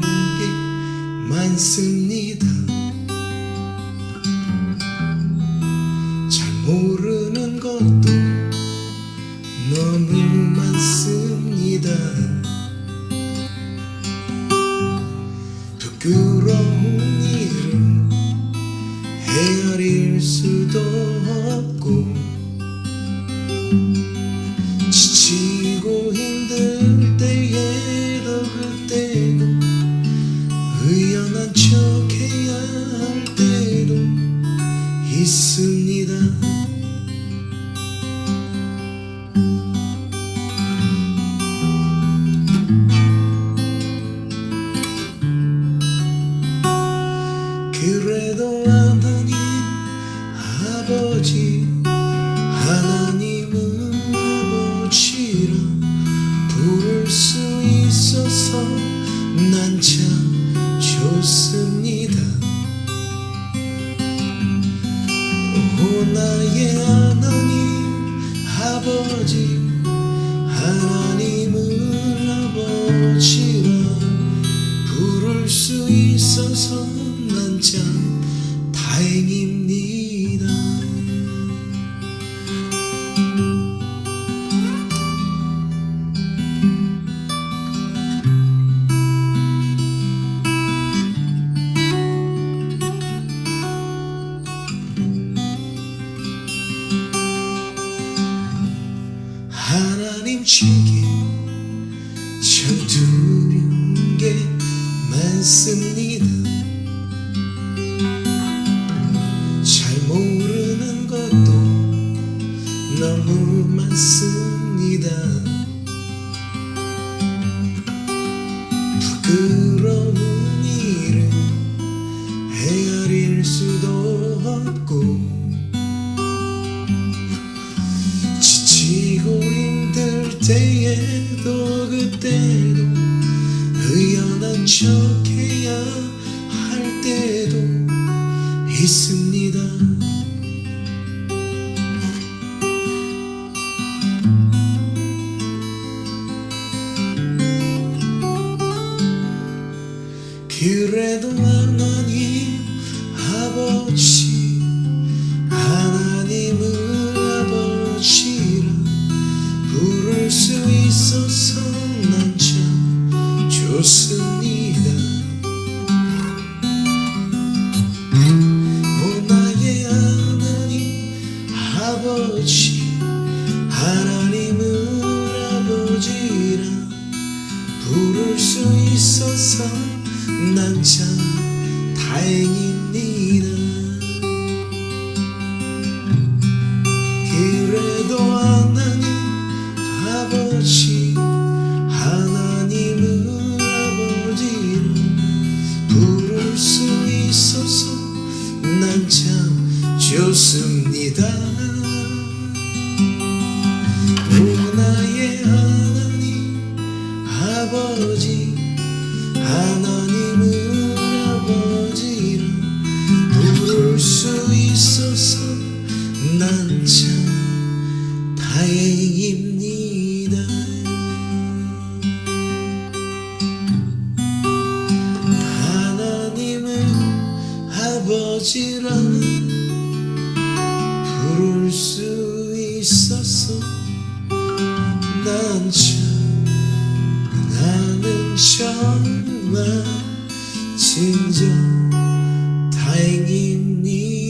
게 많습니다. 잘 모르는 것도 너무 많습니다. 부끄러운 일을 헤아릴 수도 없고 있습 나의 하나님 아버지 하나님은 아버지라. 부를 수 있어서 난 참 다행입니다 때에도 그때도 의연한 척 해야 할 때도 있습니다. 그래도 하나님 아버지 수 있어서 난 참 좋습니다. 오 나의 하나님 아버지 하나님은 아버지라 부를 수 있어서 난 참 다행입니다. 그래도 하나님 하나님은 아버지로 부를 수 있어서 난 참 좋습니다. 오 나의 하나님 아버지 하나님은 아버지로 부를 수 있어서 난참 아버지라 부를 수 있어서 난 참 나는 정말 진정 다행입니다